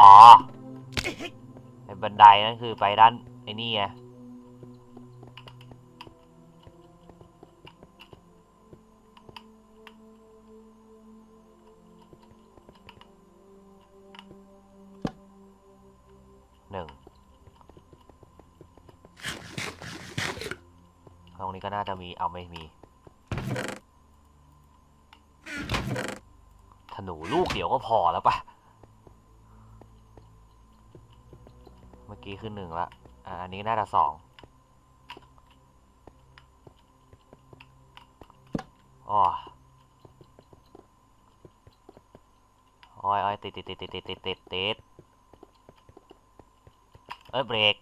อ๋อไอ้บันไดนั่นคือไปด้านไอ้นี่ไงหนึ่งตรงนี้ก็น่าจะมีเอาไม่มีธนูลูกเดียวก็พอแล้วปะเมื่อ กี้คือหนึ่งละอ่าอันนี้น่าจะสองอ๋อโอ้ยโอ้ยติดติดติดติดติดติดติดติดเอ้ยเบรก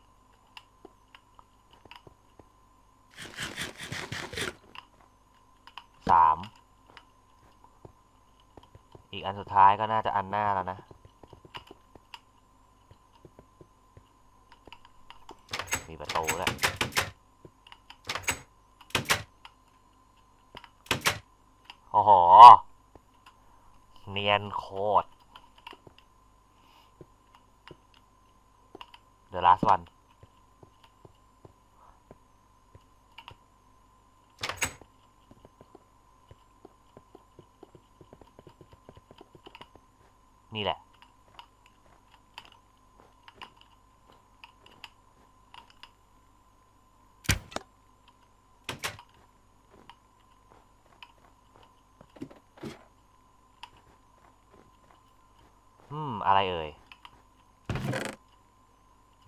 สามอีกอันสุดท้ายก็น่าจะอันหน้าแล้วนะ เนียนโคตรเดอะลาสวันนี่แหละ เอ่ย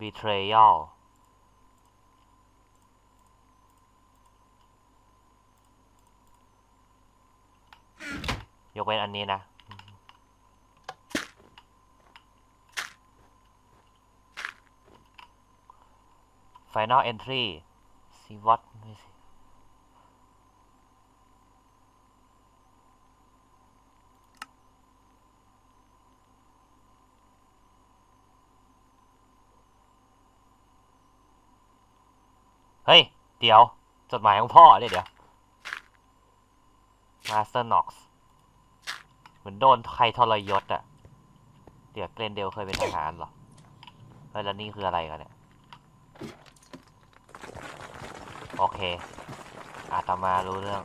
betrayal ยกเว้นอันนี้นะ final entry ซีวัตไม่สิ เฮ้ย เดี๋ยว จดหมายของพ่อเนี่ยเดี๋ยว Master Knox เหมือนโดนใครทรยศอะเดี๋ยวเกรนเดลเคยเป็นทหารเหรอเฮ้ยแล้วนี่คืออะไรกันเนี่ย โอเค อาตมารู้เรื่อง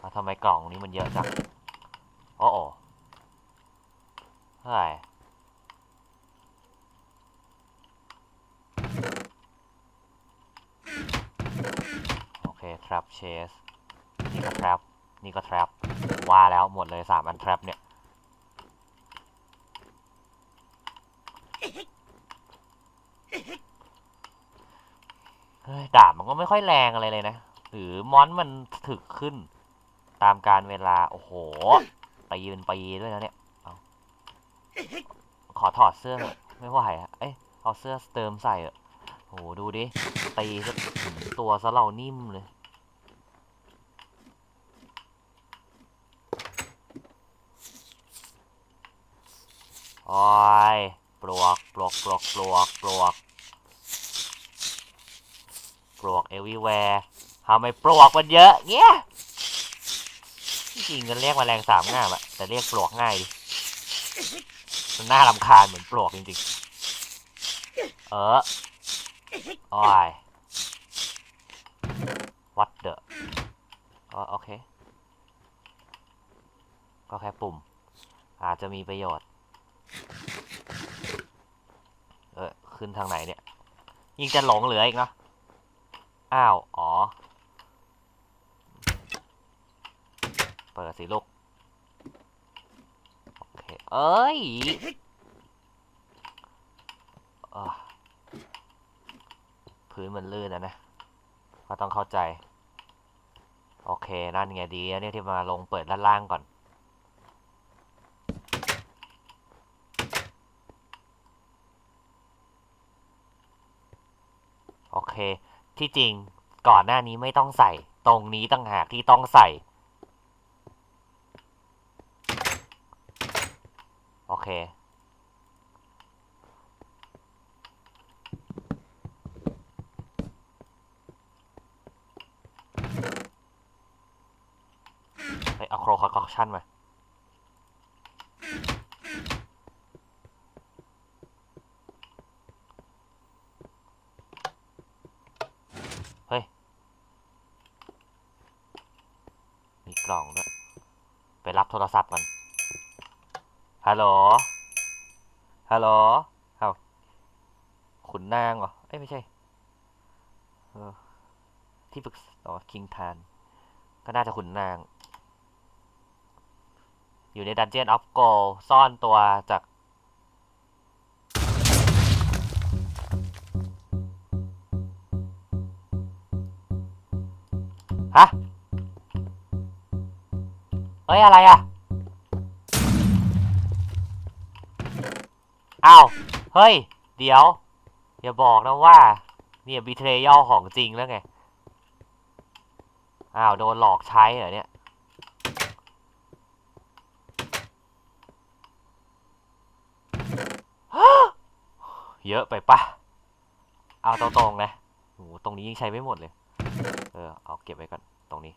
ว่าทำไมกล่องนี้มันเยอะจัง โอ้โอเฮ้ย ค trap chase นี่ก็ trap นี่ก็ trap ว่าแล้วหมดเลยสามอัน trap เนี่ยเฮ้ยดาบมันก็ไม่ค่อยแรงอะไรเลยนะ หรือมอนมันถึกขึ้น ตามการเวลา โอ้โหไปยืนไปด้วยนะเนี่ยเอาขอถอดเสื้อไม่ไหวอะเอ้ยเอาเสื้อเติมใส่เอะโหดูดิตีตัวซะเรานิ่มเลย โอ้ยปลวกปลวกปลวกปลวกปลวกปลวกเอวีแวร์ทำไมปลวกมันเยอะเงี้ยจริงๆกันเรียกแมลงสามง่ามอะแต่เรียกปลวกง่ายดิมันน่ารำคาญเหมือนปลวกจริงๆ เออโอ้ย what the อ๋อโอเค ก็แค่ปุ่ม อาจจะมีประโยชน์ เออขึ้นทางไหนเนี่ย ยิ่งจะหลงเหลืออีกเนาะอ้าว อ๋อ เปิดสิลูก โอเค เอ้ยอพื้นมันลื่นนะนะก็ต้องเข้าใจ โอเค นั่นไงดีนะเนี่ยที่มาลงเปิดด้านล่างก่อน โอเค ที่จริงก่อนหน้านี้ไม่ต้องใส่ ตรงนี้ตั้งหากที่ต้องใส่ โอเค ไปเอาโครคอคชั่นมา มี กล่องด้วย ไปรับโทรศัพท์ก่อนฮัลโหล ฮัลโหลเอ้าขุนนางเหรอ เอ้ยไม่ใช่ที่ปรึกษาอ๋อคิงทาน ก็น่าจะขุนนาง อยู่ในดันเจียนออฟโกซ่อนตัวจากฮะ เฮ้ย อะไรอะ อ้าว เฮ้ย เดี๋ยว อย่าบอกนะว่า เนี่ยบีเทรยอของจริงแล้วไง อ้าว โดนหลอกใช้เหรอเนี่ย เยอะไปปะเอาตรงๆนะโหตรงนี้ยังใช้ไม่หมดเลย เออ เอาเก็บไว้ก่อน ตรงนี้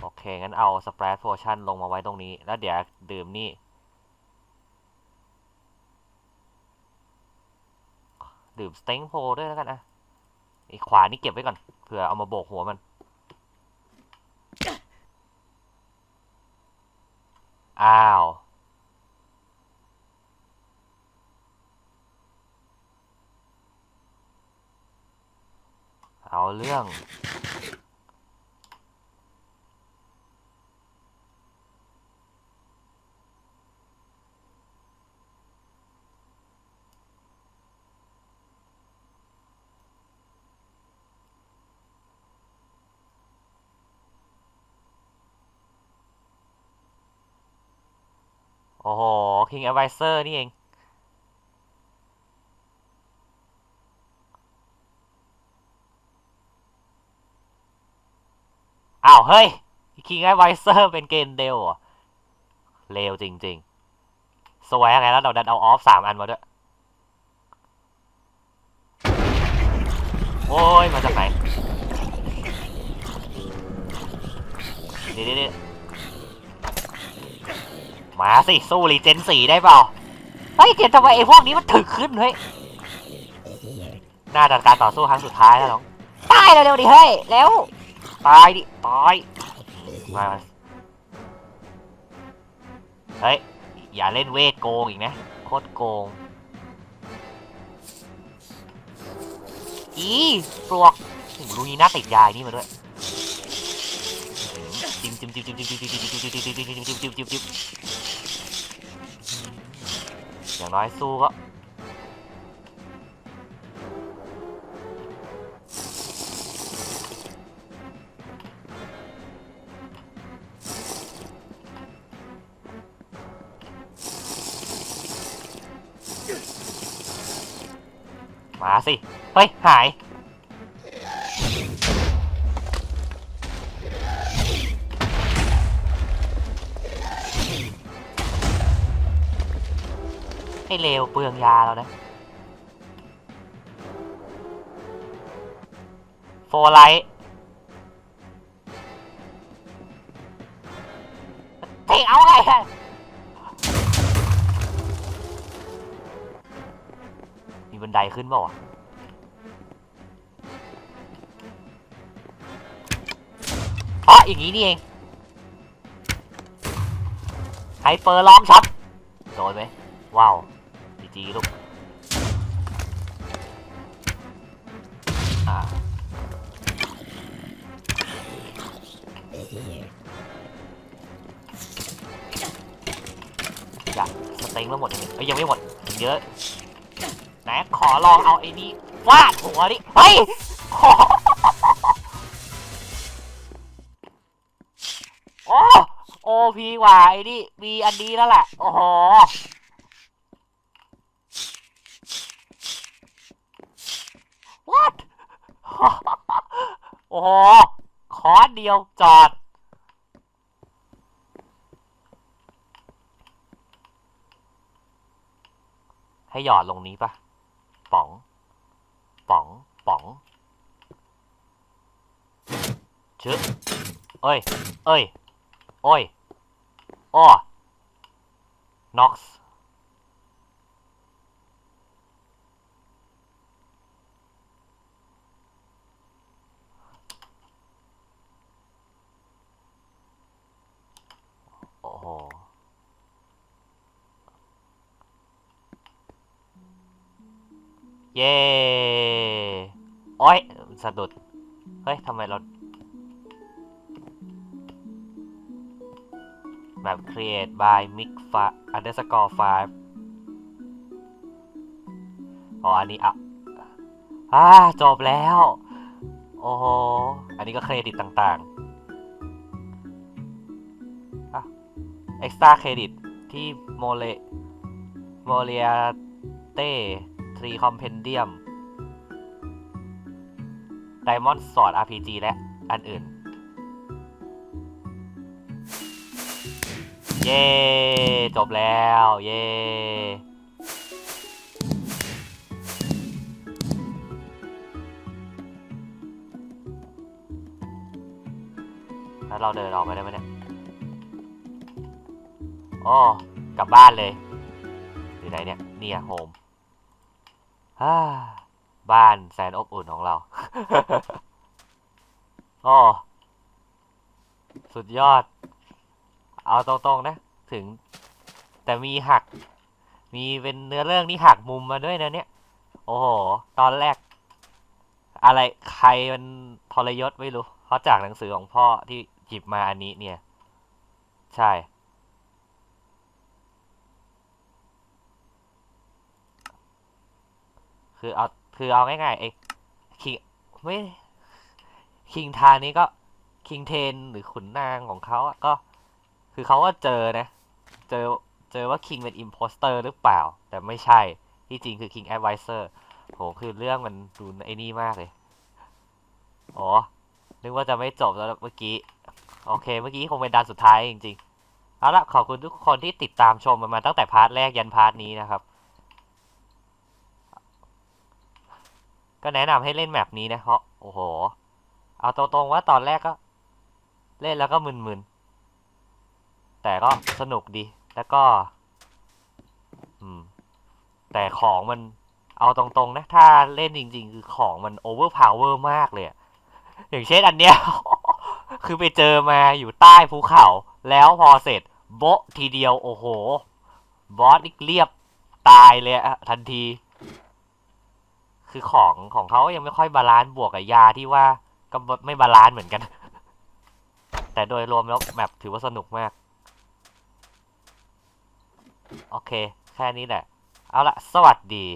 โอ เคงั้นเอาสเปรดโพชั่นลงมาไว้ตรงนี้ แล้วเดี๋ยวดื่มนี่ ดื่มสเต็งโพด้วยแล้วกันนะไอ้ขวานี่เก็บไว้ก่อนเผื่อเอามาโบกหัวมัน อ้าว เอาเรื่อง โอ้โห King Advisor นี่เอง อ้าว เฮ้ย King Advisor เป็นเกณฑ์เดลเหรอ เลวจริง ๆ สวยยังไงแล้วเราดันเอาออฟสามอันมาด้วย โอ้ย มาจากไหนเดี๋ยวเดี๋ยว มาสิ สู้รีเจนสีได้เปล่าเฮ้ยเจนทำไมไอ้พวกนี้มันถึกขึ้นเฮ้ยน่าจะการต่อสู้ครั้งสุดท้ายแล้วน้องตายเร็วๆดิเฮ้ยแล้วตายดิตายมาเฮ้ยอย่าเล่นเวทโกงอีกนะโคตรโกงอีปลวกลูนี้น่าติดยายนี่มาด้วยจิ้มจิ้มจิ้มจิ้มจิ้มจิ้มจิ้มจิ้มจิ้มจิ้มจิ้มจิ้มจิ้มจิ้มจิ้มจิ้ม อย่างน้อยสู้ก็มาสิ เฮ้ย หาย ให้เลวเปลืองยาแล้วนะโฟไลท์เทเอาไงอะมีบันไดขึ้นเปล่าวอ๋ออย่างนี้นี่เองไฮเปอร์ล้อมช็อตโดนไหมว้าว จีลูกอ่าอยากสเต็งแล้วหมดยังไงเอ้ยยังไม่หมดเยอะไหนขอลองเอาไอ้นี่ฟาดหัวดิเฮ้ยขอโอ้โอพีกว่าไอ้นี่มีอันนี้แล้วแหละ โอ้โห โอ้โห ขอเดียวจอด ให้หยอดลงนี้ปะป๋อง ป๋อง ป๋องชึบเอ้ย เอ้ย โอ้ยอ้อน็อกซ์ เย้โอ้ยสะดุด เฮ้ยทำไมเรา แบบ create by mix fi- underscore file อ๋อ อันนี้อะอ่าจบแล้ว โอ้โห อันนี้ก็เครดิตต่างๆอะ extra credit ที่โมเลโมเลียเต้ ทรีคอมเพนเดียม Diamond Sword RPG และอันอื่น เย้จบแล้ว เย้แล้วเราเดินออกไปได้ไหมเนี่ยโอ้กลับบ้านเลยอยู่ไหนเนี่ย เนี่ยโฮม บ้านแสนอบอุ่นของเราโอ้สุดยอด เอาตรงๆนะ ถึง แต่มีหัก มีเป็นเนื้อเรื่องที่หักมุมมาด้วยนะเนี่ย โอ้โห ตอนแรก อะไรใครมันทรยศไม่รู้เพราะจากหนังสือของพ่อที่หยิบมาอันนี้เนี่ย ใช่ คือเอาคือเอาง่ายๆไอ้คิงไม่คิงทานี้ก็คิงเทนหรือขุนนางของเขาอะก็ คือเขาก็เจอนะ เจอเจอว่าคิงเป็นอิมโพสเตอร์หรือเปล่า แต่ไม่ใช่ที่จริงคือคิงแอดไวเซอร์โหคือเรื่องมันดูไอ้นี่มากเลย อ๋อ นึกว่าจะไม่จบแล้วเมื่อกี้ โอเค เมื่อกี้คงเป็นดานสุดท้ายจริงๆ เอาละขอบคุณทุกคนที่ติดตามชมมามาตั้งแต่พาร์ทแรกยันพาร์ทนี้นะครับ ก็แนะนำให้เล่นแมปนี้นะเพราะโอ้โห เอาตรงๆว่าตอนแรกก็ เล่นแล้วก็มึนๆ แต่ก็สนุกดี แล้วก็ อืม แต่ของมันเอาตรงๆนะ ถ้าเล่นจริง ๆ คือของมันโอเวอร์พาวเวอร์มากเลยอย่างเช่นอันเนี้ย คือไปเจอมาอยู่ใต้ภูเขา แล้วพอเสร็จ โบะทีเดียว โอ้โห บอสนี่เรียบตายเลยอะทันที คือของของเขายังไม่ค่อยบาลานซ์บวกกับยาที่ว่าก็ไม่บาลานซ์เหมือนกัน แต่โดยรวมแล้วแบบถือว่าสนุกมาก โอเค แค่นี้แหละ เอาละสวัสดี